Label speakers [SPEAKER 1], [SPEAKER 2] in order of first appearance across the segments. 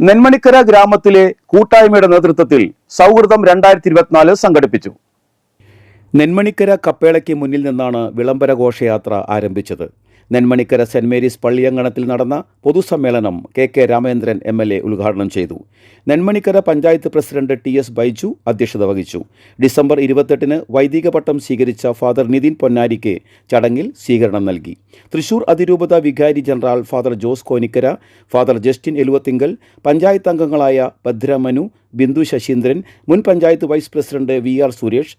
[SPEAKER 1] നെന്മണിക്കര ഗ്രാമത്തിലെ കൂട്ടായ്മയുടെ നേതൃത്വത്തിൽ സൗഹൃദം രണ്ടായിരത്തി ഇരുപത്തിനാല് സംഘടിപ്പിച്ചു. നെന്മണിക്കര കപ്പേളയ്ക്ക് മുന്നിൽ നിന്നാണ് വിളംബര ഘോഷയാത്ര ആരംഭിച്ചത്. നെന്മണിക്കര സെന്റ് മേരീസ് പള്ളിയങ്കണത്തിൽ നടന്ന പൊതുസമ്മേളനം K K Ramendran M L A ഉദ്ഘാടനം ചെയ്തു. Nenmanikkara panchayat president T S Baiju അധ്യക്ഷത വഹിച്ചു. ഡിസംബർ ഇരുപത്തെട്ടിന് വൈദിക പട്ടം സ്വീകരിച്ച ഫാദർ നിതിൻ പൊന്നാരിക്ക് ചടങ്ങിൽ സ്വീകരണം നൽകി. തൃശൂർ അതിരൂപത വികാരി general father Jose Konikkara father Justin Eluvathingal panchayat അംഗങ്ങളായ ഭദ്രമനു ബിന്ദു ശശീന്ദ്രൻ മുൻ panchayat vice president V R Suresh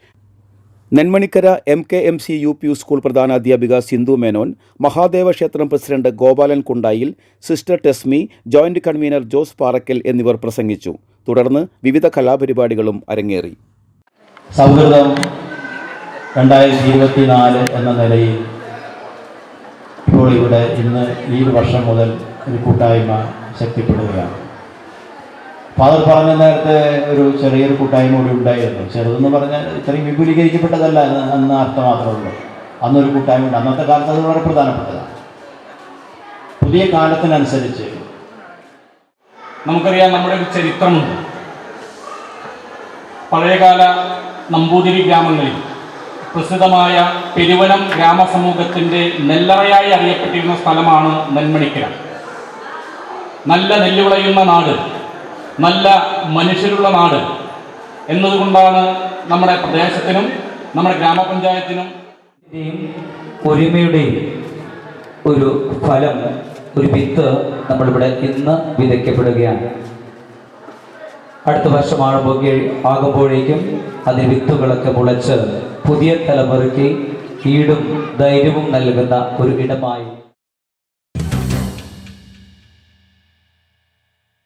[SPEAKER 1] Nenmanikkara M K M C U P school പ്രധാനാധ്യാപിക Sindhu Menon Mahadeva ക്ഷേത്രം president Gopalan Kundayil sister Tesmi joint convener Jose Parakkal എന്നിവർ പ്രസംഗിച്ചു. തുടർന്ന് വിവിധ കലാപരിപാടികളും അരങ്ങേറി.
[SPEAKER 2] സൗഹൃദം രണ്ടായിരത്തി ഇരുപത്തിനാല് എന്ന നിലയിൽ ഇപ്പോൾ ഇവിടെ ഇന്ന് ഈ വർഷം മുതൽ ഒരു കൂട്ടായ്മ ശക്തിപ്പെടുകയാണ്. ഫാദർ പറഞ്ഞ നേരത്തെ ഒരു ചെറിയൊരു കൂട്ടായ്മ കൂടി ഉണ്ടായിരുന്നു. ചെറുതെന്ന് പറഞ്ഞാൽ ഇത്രയും വിപുലീകരിക്കപ്പെട്ടതല്ല എന്ന അർത്ഥം മാത്രമേ ഉള്ളൂ അന്നൊരു കൂട്ടായ്മ ഉണ്ട്. അന്നത്തെ കാലത്ത് അത് വളരെ പ്രധാനപ്പെട്ടതാണ്. പുതിയ കാലത്തിനനുസരിച്ച്
[SPEAKER 3] നമുക്കറിയാം നമ്മുടെ ഒരു ചരിത്രമുണ്ട്. പഴയകാല നമ്പൂതിരി ഗ്രാമങ്ങളിൽ പ്രസിദ്ധമായ പെരുവനം ഗ്രാമസമൂഹത്തിന്റെ നെല്ലറയായി അറിയപ്പെട്ടിരുന്ന സ്ഥലമാണ് നെന്മണിക്കര. നല്ല നെല്ലുളയുന്ന നാട്. നല്ല മനുഷ്യരുള്ള നാട് എന്നതുകൊണ്ടാണ് നമ്മുടെ പ്രദേശത്തിനും നമ്മുടെ ഗ്രാമപഞ്ചായത്തിനും
[SPEAKER 4] ഒരുമയുടെയും ഒരു ഫലം ഒരു വിത്ത് നമ്മളിവിടെ ഇന്ന് വിതയ്ക്കപ്പെടുകയാണ്. അടുത്ത വർഷമാകുമ്പോൾ ആകുമ്പോഴേക്കും അതിന് വിത്തുകളൊക്കെ മുളച്ച് പുതിയ തലമുറയ്ക്ക് ഈടും ധൈര്യവും നൽകുന്ന ഒരു ഇടമായി